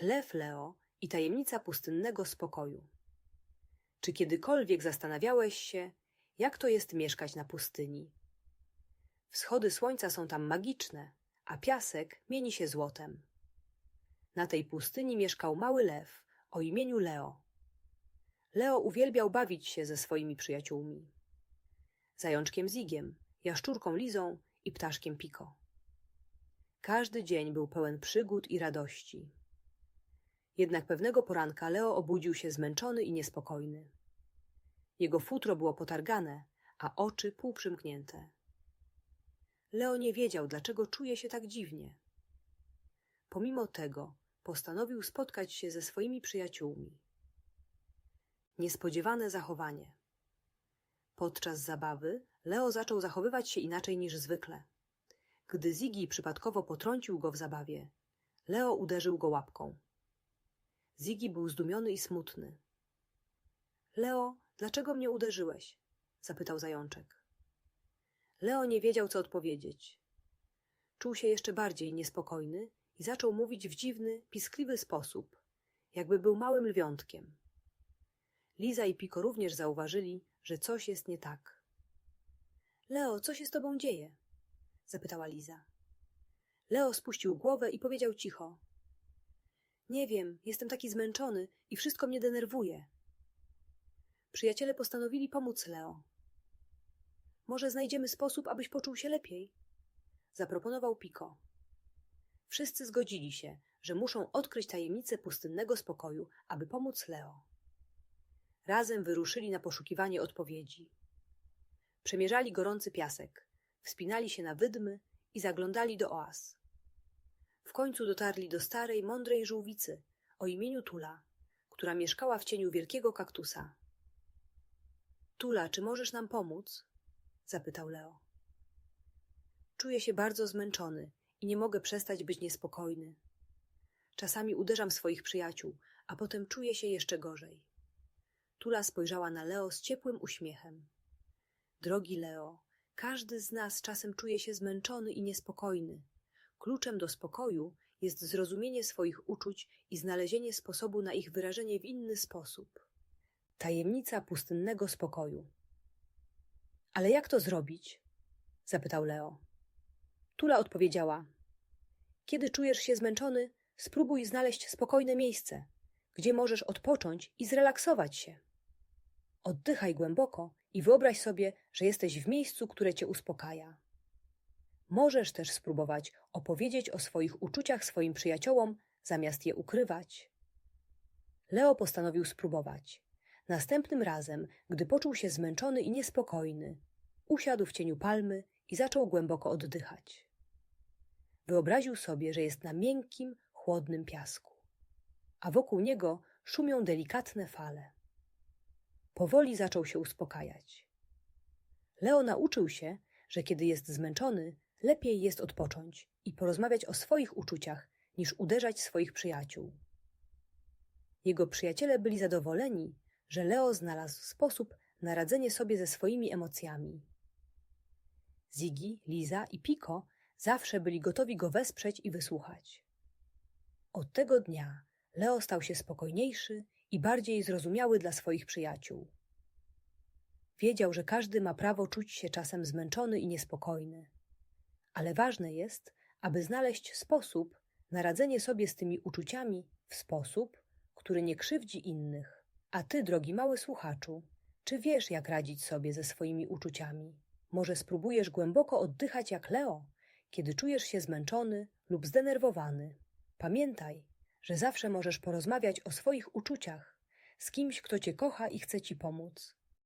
Lew Leo i tajemnica pustynnego spokoju. Czy kiedykolwiek zastanawiałeś się, jak to jest mieszkać na pustyni? Wschody słońca są tam magiczne, a piasek mieni się złotem. Na tej pustyni mieszkał mały lew o imieniu Leo. Leo uwielbiał bawić się ze swoimi przyjaciółmi. Zajączkiem Zigiem, jaszczurką Lizą i ptaszkiem Piko. Każdy dzień był pełen przygód i radości. Jednak pewnego poranka Leo obudził się zmęczony i niespokojny. Jego futro było potargane, a oczy półprzymknięte. Leo nie wiedział, dlaczego czuje się tak dziwnie. Pomimo tego postanowił spotkać się ze swoimi przyjaciółmi. Niespodziewane zachowanie. Podczas zabawy Leo zaczął zachowywać się inaczej niż zwykle. Gdy Ziggy przypadkowo potrącił go w zabawie, Leo uderzył go łapką. Ziggy był zdumiony i smutny. Leo, dlaczego mnie uderzyłeś? zapytał zajączek. Leo nie wiedział, co odpowiedzieć. Czuł się jeszcze bardziej niespokojny i zaczął mówić w dziwny, piskliwy sposób, jakby był małym lwiątkiem. Liza i Piko również zauważyli, że coś jest nie tak. Leo, co się z tobą dzieje? zapytała Liza. Leo spuścił głowę i powiedział cicho. Nie wiem, jestem taki zmęczony i wszystko mnie denerwuje. Przyjaciele postanowili pomóc Leo. Może znajdziemy sposób, abyś poczuł się lepiej? Zaproponował Piko. Wszyscy zgodzili się, że muszą odkryć tajemnicę pustynnego spokoju, aby pomóc Leo. Razem wyruszyli na poszukiwanie odpowiedzi. Przemierzali gorący piasek, wspinali się na wydmy i zaglądali do oaz. W końcu dotarli do starej, mądrej żółwicy o imieniu Tula, która mieszkała w cieniu wielkiego kaktusa. Tula, czy możesz nam pomóc? zapytał Leo. Czuję się bardzo zmęczony i nie mogę przestać być niespokojny. Czasami uderzam swoich przyjaciół, a potem czuję się jeszcze gorzej. Tula spojrzała na Leo z ciepłym uśmiechem. Drogi Leo, każdy z nas czasem czuje się zmęczony i niespokojny. Kluczem do spokoju jest zrozumienie swoich uczuć i znalezienie sposobu na ich wyrażenie w inny sposób. Tajemnica pustynnego spokoju. Ale jak to zrobić? zapytał Leo. Tula odpowiedziała: Kiedy czujesz się zmęczony, spróbuj znaleźć spokojne miejsce, gdzie możesz odpocząć i zrelaksować się. Oddychaj głęboko i wyobraź sobie, że jesteś w miejscu, które cię uspokaja. Możesz też spróbować opowiedzieć o swoich uczuciach swoim przyjaciołom, zamiast je ukrywać. Leo postanowił spróbować. Następnym razem, gdy poczuł się zmęczony i niespokojny, usiadł w cieniu palmy i zaczął głęboko oddychać. Wyobraził sobie, że jest na miękkim, chłodnym piasku, a wokół niego szumią delikatne fale. Powoli zaczął się uspokajać. Leo nauczył się, że kiedy jest zmęczony, lepiej jest odpocząć i porozmawiać o swoich uczuciach, niż uderzać swoich przyjaciół. Jego przyjaciele byli zadowoleni, że Leo znalazł sposób na radzenie sobie ze swoimi emocjami. Ziggy, Liza i Piko zawsze byli gotowi go wesprzeć i wysłuchać. Od tego dnia Leo stał się spokojniejszy i bardziej zrozumiały dla swoich przyjaciół. Wiedział, że każdy ma prawo czuć się czasem zmęczony i niespokojny, ale ważne jest, aby znaleźć sposób na radzenie sobie z tymi uczuciami w sposób, który nie krzywdzi innych. A ty, drogi mały słuchaczu, czy wiesz, jak radzić sobie ze swoimi uczuciami? Może spróbujesz głęboko oddychać jak Leo, kiedy czujesz się zmęczony lub zdenerwowany. Pamiętaj, że zawsze możesz porozmawiać o swoich uczuciach z kimś, kto cię kocha i chce ci pomóc.